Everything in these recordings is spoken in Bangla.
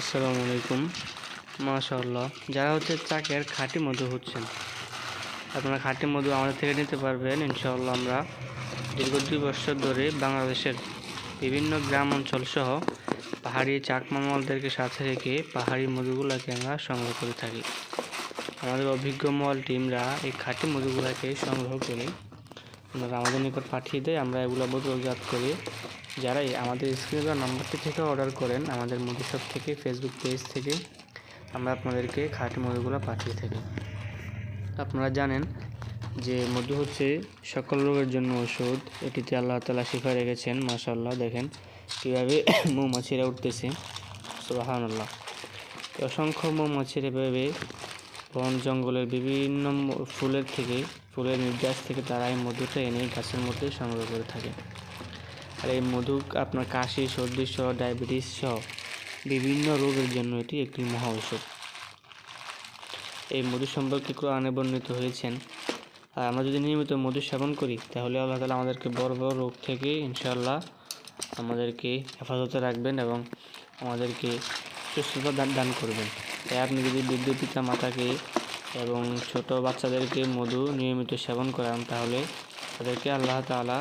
আসসালামু আলাইকুম। মাশাআল্লাহ, যারা হচ্ছে চাকের খাঁটি মধু হচ্ছেন, আপনারা খাঁটি মধু আমাদের থেকে নিতে পারবেন। ইনশাআল্লাহ আমরা দীর্ঘ দুই বছর ধরে বাংলাদেশের বিভিন্ন গ্রাম অঞ্চল সহ পাহাড়ি চাকমা মলদেরকে সাথে রেখে পাহাড়ি মধুগুলোকে আমরা সংগ্রহ করে থাকি। আমাদের অভিজ্ঞ মল টিমরা এই খাঁটি মধুগুলোকে সংগ্রহ করে ওনারা আমাদের নিকট পাঠিয়ে দেয়, আমরা এগুলো বোতলজাত করে যারাই আমাদের স্ক্রিনে দেওয়া নাম্বারটি থেকে অর্ডার করেন, আমাদের মধু শপ থেকে ফেসবুক পেজ থেকে, আমরা আপনাদেরকে খাঁটি মধুগুলো পাঠিয়ে থাকি। আপনারা জানেন যে মধু হচ্ছে সকল রোগের জন্য ওষুধ। এটিতে আল্লাহ তালা শিফা রেখেছেন মাশাল্লাহ দেখেন কীভাবে মৌমাছিরা উঠতেছে। সুবাহান আল্লাহ অসংখ্য মৌমাছির এভাবে বন জঙ্গলের বিভিন্ন ফুলের থেকে, ফুলের নির্যাস থেকে তারা এই মধুটা এনে গাছের মধ্যে সংগ্রহ করে থাকে। আর এই মধু আপনার কাশি, সর্দি সহ, ডায়াবেটিস সহ বিভিন্ন রোগের জন্য এটি একটি মহা ঔষধ। এই মধু সম্পর্কে কোরআনে বর্ণিত হয়েছেন। আর আমরা যদি নিয়মিত মধু সেবন করি, তাহলে আল্লাহ তালা আমাদেরকে বড় বড় রোগ থেকে ইনশাআল্লাহ আমাদেরকে হেফাজতে রাখবেন এবং আমাদেরকে সুস্থতা দান দান করবেন। তাই আপনি যদি বৃদ্ধ পিতা মাতাকে এবং ছোট বাচ্চাদেরকে মধু নিয়মিত সেবন করান, তাহলে তাদেরকে আল্লাহ তাআলা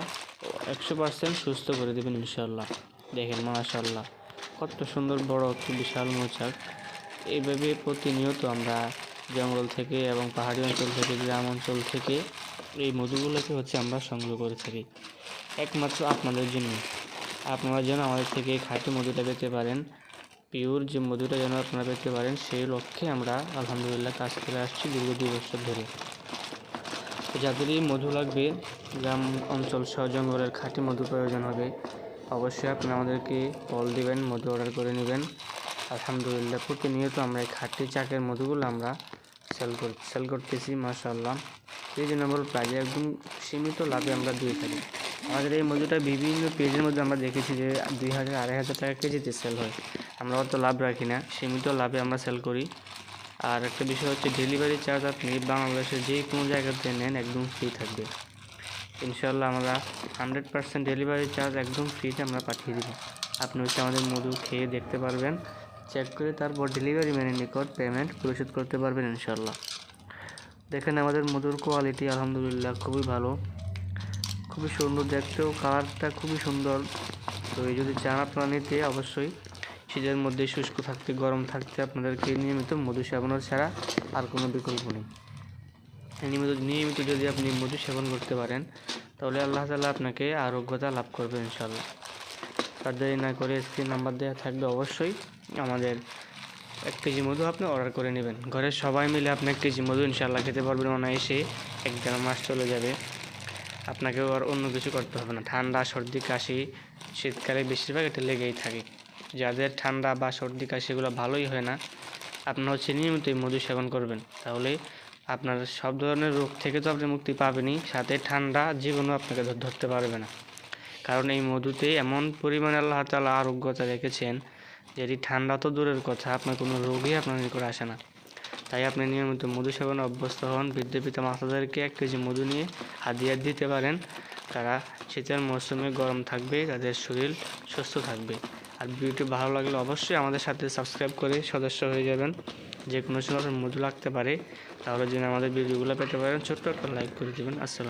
একশো পার্সেন্ট সুস্থ করে দেবেন ইনশাআল্লাহ। দেখেন মাশাল্লাহ কত সুন্দর বড় একটি বিশাল মৌচাক। এইভাবে প্রতিনিয়ত আমরা জঙ্গল থেকে এবং পাহাড়ি অঞ্চল থেকে, গ্রাম অঞ্চল থেকে এই মধুগুলোকে হচ্ছে আমরা সংগ্রহ করে থাকি। একমাত্র আপনাদের জন্য আপনারা যেন আমাদের থেকে খাঁটি মধুটা পেতে পারেন, পিওর যে মধুটা যেন আপনারা পেতে পারেন, সেই লক্ষ্যে আমরা আলহামদুলিল্লাহ কাজ করে আসছি দীর্ঘ দুই বছর ধরে। যাদেরই মধু লাগবে গ্রাম অঞ্চল সহ জঙ্গলের খাঁটি মধু প্রয়োজন হবে। অবশ্যই আপনি আমাদেরকে কল দিবেন, মধু অর্ডার করে নেবেন। আলহামদুলিল্লাহ, প্রতিনিয়ত আমরা এই খাঁটি চাকের মধুগুলো আমরা সেল কর, সেল করতেছি, মাশাআল্লাহ। রিজনেবল প্রাইজে একদম সীমিত লাভে আমরা দিয়ে থাকি। আমাদের এই মধুটা বিভিন্ন পেজের মধ্যে আমরা দেখেছি যে দুই হাজার, আড়াই হাজার টাকা কেজিতে সেল হয়। আমরা অত লাভ রাখি না, সীমিত লাভে আমরা সেল করি। আর একটা বিষয় হচ্ছে ডেলিভারি চার্জ আপনি বাংলাদেশের যে কোনো জায়গাতে নেন একদম ফ্রি থাকবে। ইনশাল্লাহ আমরা হান্ড্রেড পার্সেন্ট ডেলিভারি চার্জ একদম ফ্রিতে আমরা পাঠিয়ে দিব। আপনি হচ্ছে আমাদের মধু খেয়ে দেখতে পারবেন চেক করে তারপর ডেলিভারি ম্যানের নিকট পেমেন্ট পরিশোধ করতে পারবেন ইনশাল্লাহ দেখেন আমাদের মধুর কোয়ালিটি আলহামদুলিল্লাহ খুবই ভালো। খুবই সুন্দর দেখতেও কালারটা খুবই সুন্দর। তো এই যদি চান আপনারা নিতে, অবশ্যই শীতের মধ্যে শুষ্ক থাকতে, গরম থাকতে আপনাদেরকে নিয়মিত মধু সেবনের ছাড়া আর কোনো বিকল্প নেই। নিয়মিত নিয়মিত যদি আপনি মধু সেবন করতে পারেন, তাহলে আল্লাহ তালা আপনাকে আরোগ্যতা লাভ করবে ইনশাল্লাহ তার দেরি না করে স্ক্রিন নাম্বার দেওয়া থাকবে অবশ্যই। আমাদের এক কেজি মধু আপনি অর্ডার করে নেবেন। ঘরের সবাই মিলে আপনি এক কেজি মধু ইনশাল্লাহ খেতে পারবেন, অনায়াসে এক দেড় মাস চলে যাবে। আপনাকেও আর অন্য কিছু করতে হবে না। ঠান্ডা, সর্দি, কাশি, শীতকালে বেশিরভাগ এটা লেগেই থাকে। যাদের ঠান্ডা বা সর্দি, কাশি এগুলো ভালোই হয় না, আপনার হচ্ছে নিয়মিত মধু সেবন করবেন। তাহলে আপনার সব ধরনের রোগ থেকে তো আপনি মুক্তি পাবেনই, সাথে ঠান্ডা জীবনও আপনাকে ধরতে পারবে না। কারণ এই মধুতে এমন পরিমাণে আল্লাহ তালা আরোগ্যতা রেখেছেন, যেটি ঠান্ডা তো দূরের কথা, আপনার কোনো রোগই আপনার নিকট আসে না। তাই আপনি নিয়মিত মধু সেবনে অভ্যস্ত হন। বৃদ্ধ পিতা মাতাদেরকে এক কেজি মধু নিয়ে হাদিয়া দিতে পারেন। তারা শীতের মৌসুমে গরম থাকবে, তাদের শরীর সুস্থ থাকবে। আর ভিডিওটি ভালো লাগলে অবশ্যই আমাদের সাথে সাবস্ক্রাইব করে সদস্য হয়ে যাবেন। যে কোনো সময় মধু লাগতে পারে, তাহলে যেন আমাদের ভিডিওগুলো পেতে পারেন। ছোট্ট একটা লাইক করে দেবেন। আসসালাম